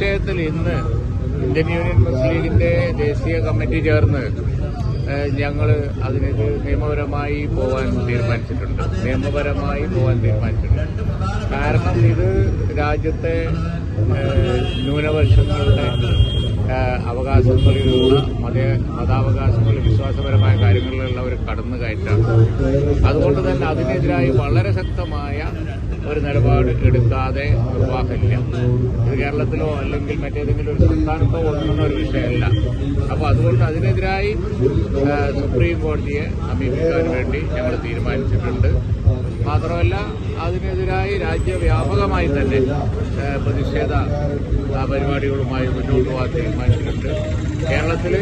കേരളത്തിൽ ഇന്ന് Indian union മുസ്ലിം ലീഗിന്റെ ദേശീയ കമ്മിറ്റി ചേർന്ന് ഞങ്ങൾ അതിനൊരു നിയമപരമായി പോകാൻ തീരുമാനിച്ചിട്ടുണ്ട്. നിയമപരമായി പോകാൻ തീരുമാനിച്ചിട്ടുണ്ട്. കാരണം ഇത് രാജ്യത്തെ ന്യൂനപക്ഷങ്ങളുടെ അവകാശങ്ങളിലുള്ള മത മതാവകാശങ്ങളിൽ വിശ്വാസപരമായ കാര്യങ്ങളിലുള്ള ഒരു കടന്നു കയറ്റാണ് അതുകൊണ്ട് തന്നെ അതിനെതിരായി വളരെ ശക്തമായ ഒരു നിലപാട് എടുക്കാതെ നിർവാഹമില്ല. ഇത് കേരളത്തിലോ അല്ലെങ്കിൽ മറ്റേതെങ്കിലും ഒരു സംസ്ഥാനത്തോ ഒന്നുന്ന ഒരു വിഷയമല്ല. അപ്പോൾ അതുകൊണ്ട് അതിനെതിരായി സുപ്രീം കോടതിയെ സമീപിക്കാൻ വേണ്ടി ഞങ്ങൾ തീരുമാനിച്ചിട്ടുണ്ട്. മാത്രമല്ല അതിനെതിരായി രാജ്യവ്യാപകമായി തന്നെ പ്രതിഷേധ പരിപാടികളുമായി മുന്നോട്ട് പോകാൻ തീരുമാനിച്ചിട്ടുണ്ട്. കേരളത്തിൽ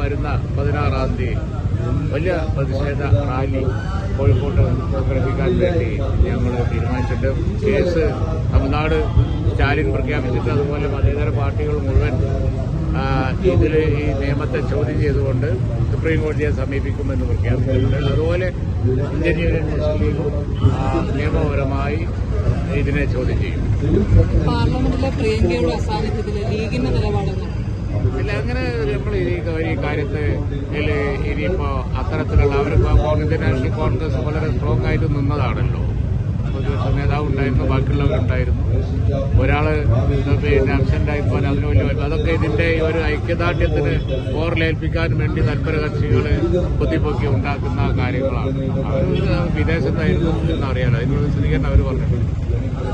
വരുന്ന പതിനാറാം തീയതി വലിയ പ്രതിഷേധ റാലി കോഴിക്കോട്ട് സംഘടിപ്പിക്കാൻ വേണ്ടി ഞങ്ങൾ തീരുമാനിച്ചിട്ട് കേസ് തമിഴ്നാട് സ്റ്റാലിൻ പ്രഖ്യാപിച്ചിട്ട് അതുപോലെ മതേതര പാർട്ടികൾ മുഴുവൻ ഇതിൽ ഈ നിയമത്തെ ചോദ്യം ചെയ്തുകൊണ്ട് സുപ്രീം കോടതിയെ സമീപിക്കുമെന്ന് പ്രഖ്യാപിച്ചിട്ടുണ്ട്. അതുപോലെ ഇന്ത്യൻ യൂണിയൻ മുസ്ലിം ലീഗും നിയമപരമായി ഇതിനെ ചോദ്യം ചെയ്യും. പാർലമെന്റിലെ പ്രിയങ്കയുടെ അസാന്നിധ്യത്തിൽ ലീഗിന്റെ നിലപാടെന്ന് ഇല്ല അങ്ങനെ നമ്മൾ ഈ കാര്യത്തെ കാര്യത്തിൽ ഇനിയിപ്പോ അത്തരത്തിലുള്ള അവരിപ്പോ കോൺഗ്രസ് നാഷണൽ കോൺഗ്രസ് വളരെ സ്ട്രോങ് ആയിട്ട് നിന്നതാണല്ലോ. പ്രതിപക്ഷ നേതാവ് ഉണ്ടായിരുന്നു ബാക്കിയുള്ളവരുണ്ടായിരുന്നു. ഒരാൾ പിന്നെ ആയി പോലെ അതിന് വലിയ അതൊക്കെ ഇതിന്റെ ഒരു ഐക്യദാർഢ്യത്തിന് ഓർലേൽപ്പിക്കാൻ വേണ്ടി തൽപര കക്ഷികൾ കുത്തിപ്പൊക്കി ഉണ്ടാക്കുന്ന കാര്യങ്ങളാണ്. അവർ വിദേശത്തായിരുന്നു എന്നറിയാലോ അതിനുള്ള വിശദീകരണം അവർ പറഞ്ഞിട്ടുണ്ട്.